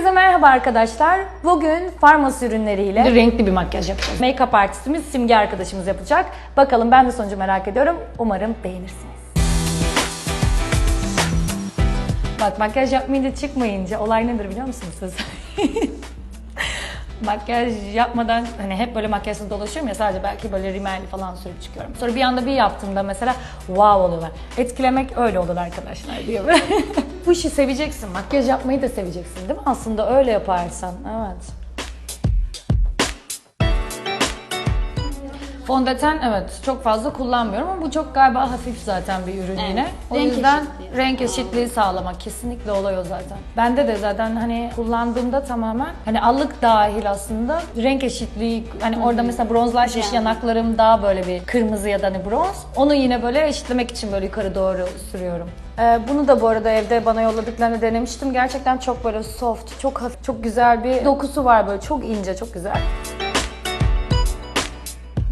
Herkese merhaba arkadaşlar. Bugün farması ürünleriyle renkli bir makyaj yapacağız. Make-up artistimiz Simge arkadaşımız yapacak. Bakalım ben de sonucu merak ediyorum. Umarım beğenirsiniz. Bak makyaj yapmayınca çıkmayınca olay nedir biliyor musunuz siz? makyaj yapmadan hani hep böyle makyajsız dolaşıyorum ya sadece belki böyle rimel falan sürüp çıkıyorum. Sonra bir anda bir yaptığımda mesela wow oluyorlar. Etkilemek öyle olur arkadaşlar diyor. Bu işi seveceksin. Makyaj yapmayı da seveceksin değil mi? Aslında öyle yaparsan. Evet. Fondöten evet çok fazla kullanmıyorum ama bu çok galiba hafif zaten bir ürün yine. O renk yüzden eşitliği. renk eşitliği sağlamak kesinlikle olay o zaten. Bende de zaten hani kullandığımda tamamen hani allık dahil aslında renk eşitliği hani orada mesela bronzlaşmış Yani. yanaklarım daha böyle bir kırmızı ya da hani bronz. Onu yine böyle eşitlemek için böyle yukarı doğru sürüyorum. Ee, bunu da bu arada evde bana yolladıklarını denemiştim. Gerçekten çok böyle soft, çok hafif, çok güzel bir dokusu var böyle çok ince, çok güzel.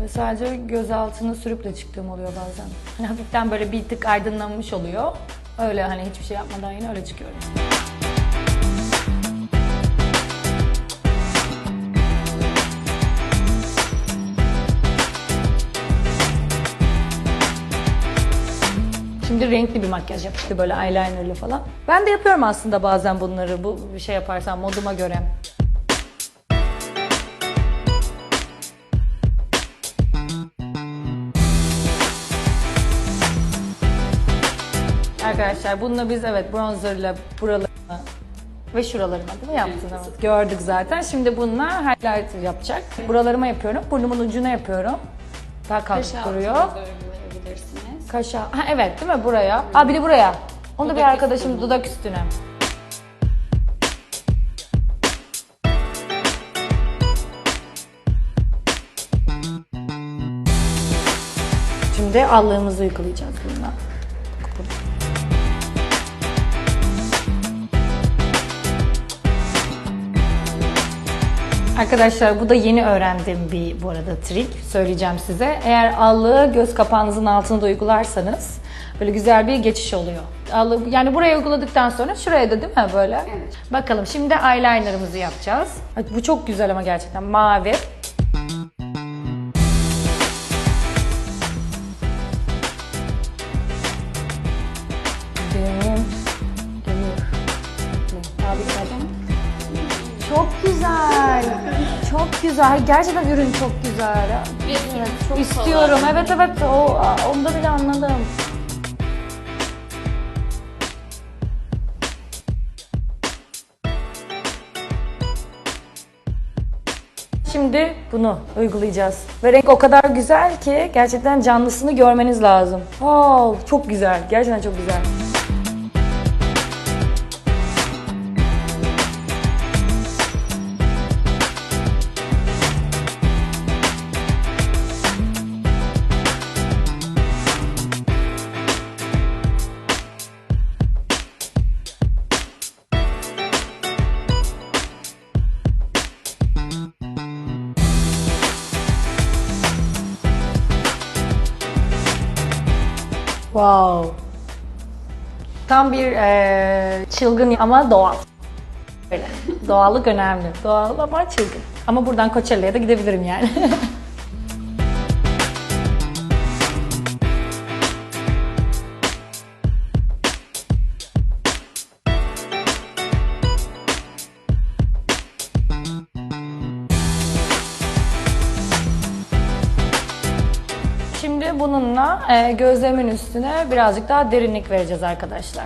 Ve sadece göz altını sürüp de çıktığım oluyor bazen. Hani hafiften böyle bir tık aydınlanmış oluyor. Öyle hani hiçbir şey yapmadan yine öyle çıkıyorum. Şimdi renkli bir makyaj yapıştı böyle eyelinerlı falan. Ben de yapıyorum aslında bazen bunları bu şey yaparsam moduma göre. Arkadaşlar bununla biz evet bronzerla buralarını ve şuralarıma değil mi yaptın evet. Gördük zaten. Şimdi bununla highlighter yapacak. Buralarıma yapıyorum. Burnumun ucuna yapıyorum. Daha altına duruyor. Kaşa. Ha evet değil mi buraya? Aa bir de buraya. Onu da bir arkadaşım üstüne. dudak üstüne. Şimdi allığımızı uygulayacağız bununla. Arkadaşlar bu da yeni öğrendiğim bir bu arada trik söyleyeceğim size. Eğer allığı göz kapağınızın altına da uygularsanız böyle güzel bir geçiş oluyor. Allığı, yani buraya uyguladıktan sonra şuraya da değil mi böyle? Evet. Bakalım şimdi eyelinerımızı yapacağız. Ay, Bu çok güzel ama gerçekten mavi. Benim geliyor. Abi çok güzel. Çok güzel. Gerçekten ürün çok güzel. Evet, çok İstiyorum. Evet evet. O onu da bile anladım. Şimdi bunu uygulayacağız. Ve renk o kadar güzel ki gerçekten canlısını görmeniz lazım. Wow, çok güzel. Gerçekten çok güzel. Wow. Tam bir eee, çılgın ama doğal. Öyle. Doğallık önemli. Doğal ama çılgın. Ama buradan Coachella'ya da gidebilirim yani. bununla eee, gözlerimin üstüne birazcık daha derinlik vereceğiz arkadaşlar.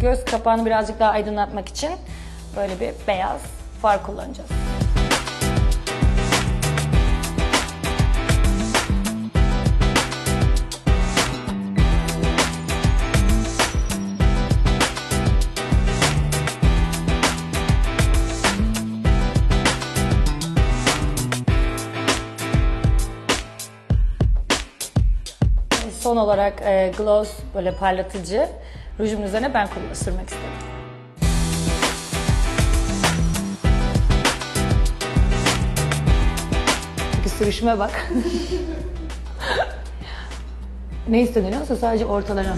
Göz kapağını birazcık daha aydınlatmak için böyle bir beyaz far kullanacağız. son olarak e, gloss böyle parlatıcı rujumun üzerine ben sürmek istedim. Peki sürüşüme bak. ne isteniyorsa sadece ortalara.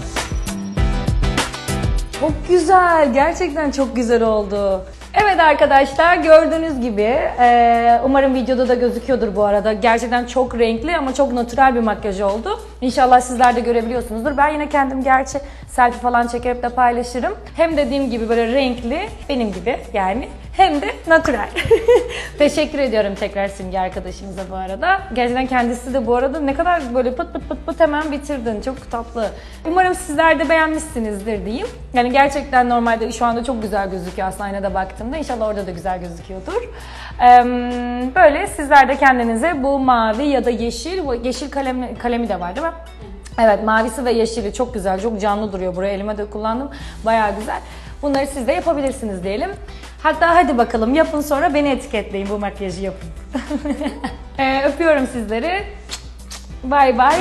Çok güzel. Gerçekten çok güzel oldu. Evet arkadaşlar gördüğünüz gibi e, umarım videoda da gözüküyordur bu arada. Gerçekten çok renkli ama çok natürel bir makyaj oldu. İnşallah sizler de görebiliyorsunuzdur. Ben yine kendim gerçi selfie falan çekerek de paylaşırım. Hem dediğim gibi böyle renkli benim gibi yani hem de natürel. Teşekkür ediyorum tekrar Simge arkadaşımıza bu arada. Gerçekten kendisi de bu arada ne kadar böyle pıt pıt pıt pıt hemen bitirdin. Çok tatlı. Umarım sizler de beğenmişsinizdir diyeyim. Yani gerçekten normalde şu anda çok güzel gözüküyor aslında aynada baktığımda. İnşallah orada da güzel gözüküyordur. Böyle sizler de kendinize bu mavi ya da yeşil, yeşil kalemi, kalemi de var değil mi? Evet mavisi ve yeşili çok güzel, çok canlı duruyor. Buraya elime de kullandım. Bayağı güzel. Bunları siz de yapabilirsiniz diyelim. Hatta hadi bakalım yapın sonra beni etiketleyin bu makyajı yapın. Ee, öpüyorum sizleri. Bay bay.